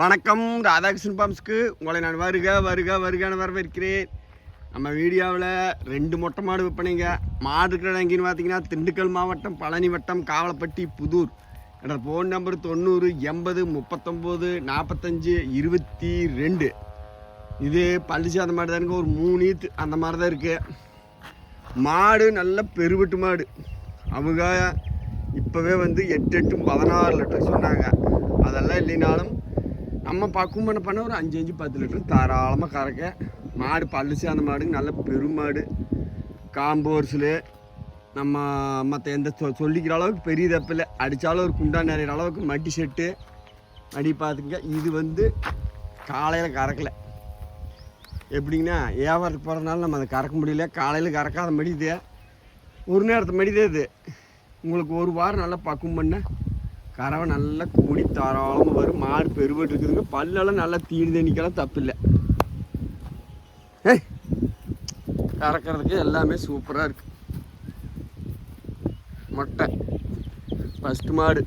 வணக்கம் ராதாகிருஷ்ணன் பாம்ஸ்க்கு. உங்களை நான் வருக வருக வருகன்னு வரவேற்கிறேன். நம்ம வீடியோவில் ரெண்டு மொட்டை மாடு விற்பனைங்க. மாடு இருக்கிற எங்கேன்னு பார்த்தீங்கன்னா திண்டுக்கல் மாவட்டம் பழனி வட்டம் காவலப்பட்டி புதூர். என்னோடய ஃபோன் நம்பர் தொண்ணூறு எண்பது முப்பத்தொம்போது நாற்பத்தஞ்சு இருபத்தி ரெண்டு. இது பள்ளி அந்த மாதிரி தானுங்க ஒரு மூணு ஈத்து அந்த மாதிரி தான் இருக்குது மாடு நல்ல பெருவெட்டு மாடு. அவங்க இப்போவே வந்து எட்டு எட்டு பதினாறு லிட்டர் சொன்னாங்க. அதெல்லாம் இல்லைனாலும் நம்ம பக்குவம் பண்ண பண்ண ஒரு அஞ்சு அஞ்சு பத்து லிட்டர் தாராளமாக கறக்க. மாடு பல்லுச்சு சேர்ந்த மாடுங்க நல்ல பெருமாடு காம்போர்ஸில் நம்ம மற்ற எந்த சொ சொல்லிக்கிற அளவுக்கு பெரிய தப்பில்லை அடித்தாலும் ஒரு குண்டா நிறைய அளவுக்கு மட்டி செட்டு. அடி பார்த்துங்க இது வந்து காலையில் கறக்கலை. எப்படிங்கன்னா வியாபாரத்துக்கு போகிறதுனால நம்ம அதை கறக்க முடியல. காலையில் கறக்காத மடியுது. ஒரு நேரத்தை மடிதே இது உங்களுக்கு ஒரு வாரம் நல்லா பக்குவம் பண்ண கறவை நல்லா கூடி தாராளமாக வரும். மாடு பெருபட்டு இருக்குதுங்க. பல்லெல்லாம் நல்லா தீனி தண்ணிக்கெல்லாம் தப்பில்லை. ஏய் கறக்கிறதுக்கு எல்லாமே சூப்பராக இருக்கு. மொட்டை. ஃபஸ்ட்டு மாடு.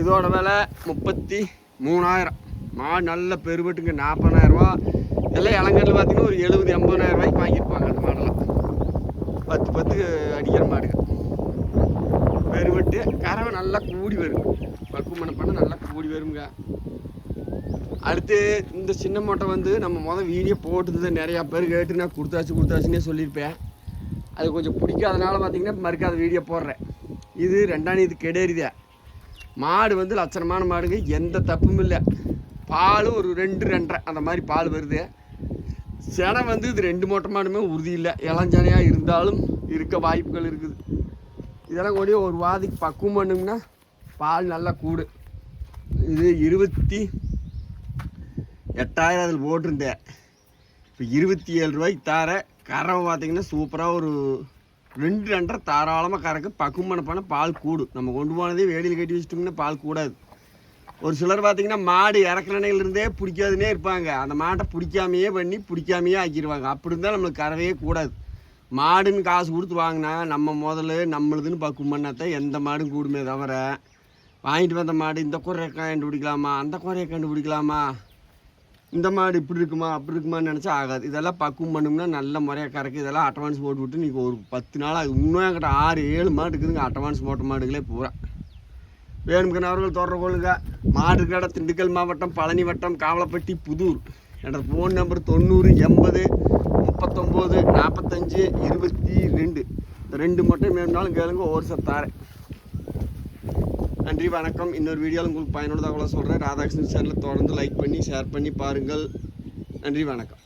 இதோட விலை முப்பத்தி மூணாயிரம். மாடு நல்ல பெருபட்டுங்க நாற்பதாயிரரூவா எல்லாம் இளங்கல்ல பார்த்தீங்கன்னா ஒரு எழுபது எண்பதாயிரம் ரூபாய்க்கு வாங்கியிருப்பாங்க அந்த மாடெல்லாம். பத்து பத்து அடிக்கிற மாடுங்க. பெருவெட்டு கறவை நல்லா கூடி வரும் பக்குவம் பண்ண நல்லா கூடி வருங்க. அடுத்து இந்த சின்ன மூட்டை வந்து நம்ம மொதல் வீடியோ போட்டுது நிறையா பேர் கேட்டு நான் கொடுத்தாச்சு கொடுத்தாச்சுன்னே சொல்லியிருப்பேன். அது கொஞ்சம் பிடிக்காதனால பார்த்தீங்கன்னா மறுக்காத வீடியோ போடுறேன். இது ரெண்டாம் இது கெடேரிதே மாடு வந்து லட்சணமான மாடுங்க எந்த தப்பும் இல்லை. பால் ஒரு ரெண்டு ரெண்டரை அந்த மாதிரி பால் வருது. செனை வந்து இது ரெண்டு மூட்டை மாடுமே உறுதி இல்லை. இளஞ்சனையாக இருந்தாலும் இருக்க வாய்ப்புகள் இருக்குது. இதெல்லாம் கூடிய ஒரு வாதிக்கு பக்குவம் பண்ணுங்கன்னா பால் நல்லா கூடு. இது இருபத்தி எட்டாயிரம் அதில் போட்டிருந்தேன். இப்போ இருபத்தி ஏழு ரூபாய்க்கு தார கறவை பார்த்தீங்கன்னா சூப்பராக ஒரு ரெண்டு ரெண்டரை தாராளமாக கறக்கு பக்குவம் பண்ண பண்ண பால் கூடு. நம்ம கொண்டு போனதே வேடியில் கட்டி வச்சுட்டோம்னா பால் கூடாது. ஒரு சிலர் பார்த்தீங்கன்னா மாடு இறக்குறனையிலிருந்தே பிடிக்காதுன்னே இருப்பாங்க. அந்த மாட்டை பிடிக்காமையே பண்ணி பிடிக்காமையே ஆக்கிடுவாங்க. அப்படி இருந்தால் நம்மளுக்கு கறவையே கூடாது. மாடுன்னு காசு கொடுத்து வாங்கினா நம்ம முதல்ல நம்மளுதுன்னு பக்குவம் பண்ணாதான் எந்த மாடும் கூடுமே தவிர வாங்கிட்டு வந்த மாடு இந்த குறையை கண்டுபிடிக்கலாமா? அந்த குறையை கண்டுபிடிக்கலாமா? இந்த மாடு இப்படி இருக்குமா அப்படி இருக்குமான்னு நினச்சா ஆகாது. இதெல்லாம் பக்குவம் பண்ணோம்னா நல்ல முறையாக கறக்கு இதெல்லாம் அட்வான்ஸ் போட்டு விட்டு நீங்கள் ஒரு பத்து நாள் இன்னும் என்கிட்ட ஆறு ஏழு மாடு இருக்குதுங்க. அட்வான்ஸ் போட்ட மாடுகளே பூரா. வேணும்கன் தொடர்பு கொள்ளுங்க. மாடு கடை திண்டுக்கல் மாவட்டம் பழனி வட்டம் காவலப்பட்டி புதூர். என்னோடய ஃபோன் நம்பர் தொண்ணூறு எண்பது முப்பத்தொம்போது நாற்பத்தஞ்சு இருபத்தி ரெண்டு. இந்த ரெண்டு மட்டும் வேணும்னாலும் கேளுங்க ஒவ்வொரு சார் தாரேன். நன்றி வணக்கம். இன்னொரு வீடியோவில் உங்களுக்கு பயனுள்ள தகவலை சொல்கிறேன் ராதாகிருஷ்ணன் சேனலை தொடர்ந்து லைக் பண்ணி ஷேர் பண்ணி பாருங்கள். நன்றி வணக்கம்.